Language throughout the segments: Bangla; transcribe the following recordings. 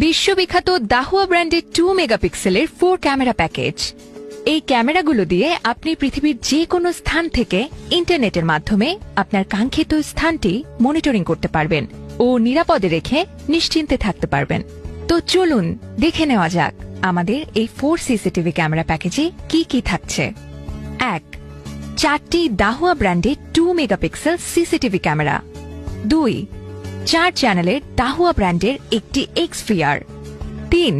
বিশ্ববিখ্যাত দাহুয়া ব্র্যান্ডের টু মেগাপিক্সেলের ফোর ক্যামেরা প্যাকেজ এই ক্যামেরাগুলো দিয়ে আপনি পৃথিবীর যে কোনো স্থান থেকে ইন্টারনেটের মাধ্যমে আপনার কাঙ্ক্ষিত স্থানটি মনিটরিং করতে পারবেন ও নিরাপদে রেখে নিশ্চিন্তে থাকতে পারবেন। তো চলুন, দেখে নেওয়া যাক আমাদের এই ফোর সিসিটিভি ক্যামেরা প্যাকেজে কি কি থাকছে। এক, চারটি দাহুয়া ব্র্যান্ডের টু মেগাপিক্সেল সিসিটিভি ক্যামেরা দুই চার চ্যানেলের দাহুয়া ব্র্যান্ডের একটি এক্স ফিয়ার তিন,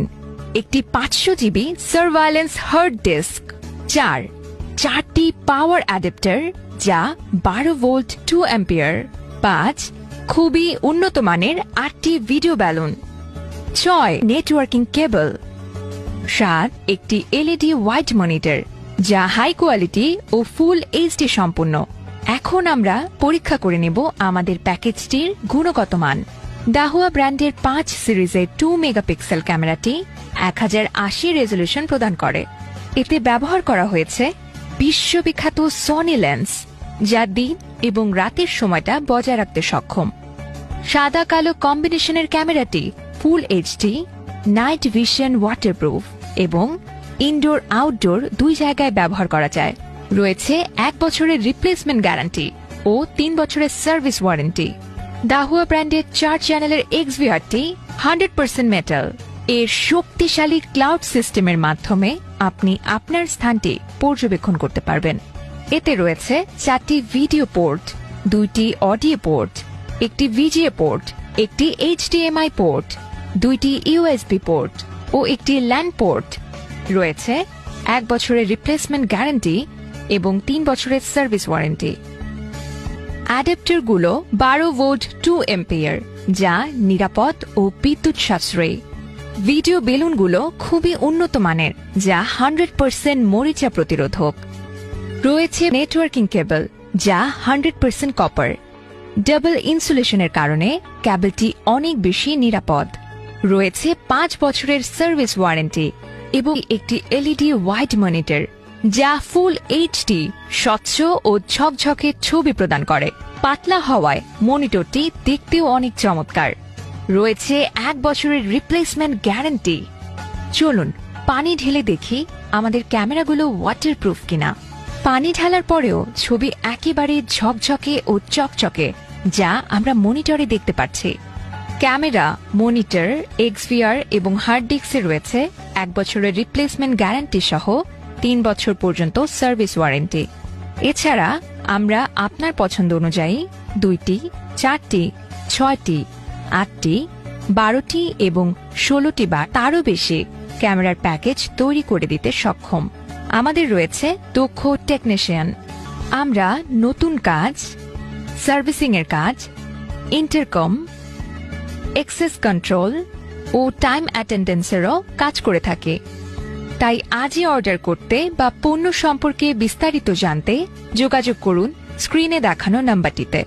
একটি পাঁচশো জিবি সার্ভাইলেন্স হার্ড ডিস্ক চার, চারটি পাওয়ার অ্যাডাপ্টার যা বারো ভোল্ট টু অ্যাম্পিয়ার পাঁচ, খুবই উন্নত মানের আটটি ভিডিও ব্যালুন ছয় নেটওয়ার্কিং কেবল সাত, একটি এলইডি হোয়াইট মনিটর যা হাই কোয়ালিটি ও ফুল এইচডি সম্পূর্ণ। এখন আমরা পরীক্ষা করে নেব আমাদের প্যাকেজটির গুণগত মান দাহুয়া ব্র্যান্ডের পাঁচ সিরিজের টু মেগাপিক্সেল ক্যামেরাটি এক হাজার আশি রেজলিউশন প্রদান করে। এতে ব্যবহার করা হয়েছে বিশ্ববিখ্যাত সনি লেন্স যা দিন এবং রাতের সময়টা বজায় রাখতে সক্ষম। সাদা কালো কম্বিনেশনের ক্যামেরাটি full HD night vision waterproof এবং ইনডোর আউটডোর দুই জায়গায় ব্যবহার করা যায়। রয়েছে এক বছরের রিপ্লেসমেন্ট গ্যারান্টি ও তিন বছরের সার্ভিস ওয়ারেন্টি দাহুয়া ব্র্যান্ডের চার চ্যানেলের X VRT hundred percent metal এর শক্তিশালী ক্লাউড সিস্টেমের মাধ্যমে আপনি আপনার স্থানটি পর্যবেক্ষণ করতে পারবেন। এতে রয়েছে চারটি ভিডিও পোর্ট দুইটি অডিও পোর্ট একটি ভিজিএ পোর্ট একটি এইচডিএমআই পোর্ট দুইটি ইউএসবি পোর্ট ও একটি ল্যান্ড পোর্ট রয়েছে এক বছরের রিপ্লেসমেন্ট গ্যারান্টি এবং তিন বছরের সার্ভিস ওয়ারেন্টি। অ্যাডাপ্টারগুলো বারো ভোল্ট টু এম্পিয়ার যা নিরাপদ ও বিদ্যুৎ সাশ্রয়ী। ভিডিও বেলুনগুলো খুবই উন্নত মানের, যা হান্ড্রেড পার্সেন্ট মরিচা প্রতিরোধক। রয়েছে নেটওয়ার্কিং কেবল যা হান্ড্রেড পার্সেন্ট কপার ডাবল ইনসুলেশনের কারণে কেবলটি অনেক বেশি নিরাপদ। রয়েছে পাঁচ বছরের সার্ভিস ওয়ারেন্টি এবং একটি এলইডি হোয়াইট মনিটর যা ফুল এইচডি স্বচ্ছ ও ঝকঝকে ছবি প্রদান করে। পাতলা হওয়ায় মনিটরটি দেখতেও অনেক চমৎকার। রয়েছে এক বছরের রিপ্লেসমেন্ট গ্যারান্টি চলুন, পানি ঢেলে দেখি আমাদের ক্যামেরাগুলো ওয়াটারপ্রুফ কিনা। পানি ঢালার পরেও ছবি একেবারে ঝকঝকে ও চকচকে, যা আমরা মনিটরে দেখতে পাচ্ছি। ক্যামেরা, মনিটর এক্সভিআর এবং হার্ড ডিস্কে রয়েছে। এক বছরের রিপ্লেসমেন্ট গ্যারান্টি সহ তিন বছর পর্যন্ত সার্ভিস ওয়ারেন্টি। এছাড়া আমরা আপনার পছন্দ অনুযায়ী দুইটি, চারটি, ছয়টি, আটটি, বারোটি এবং ষোলোটি বা তারও বেশি ক্যামেরার প্যাকেজ তৈরি করে দিতে সক্ষম। আমাদের রয়েছে দক্ষ টেকনিশিয়ান। আমরা নতুন কাজ সার্ভিসিং এর কাজ, ইন্টারকম এক্সেস কন্ট্রোল ও টাইম অ্যাটেন্ডেন্সেরও কাজ করে থাকে। তাই আজই অর্ডার করতে বা পণ্য সম্পর্কে বিস্তারিত জানতে যোগাযোগ করুন স্ক্রিনে দেখানো নাম্বারটিতে।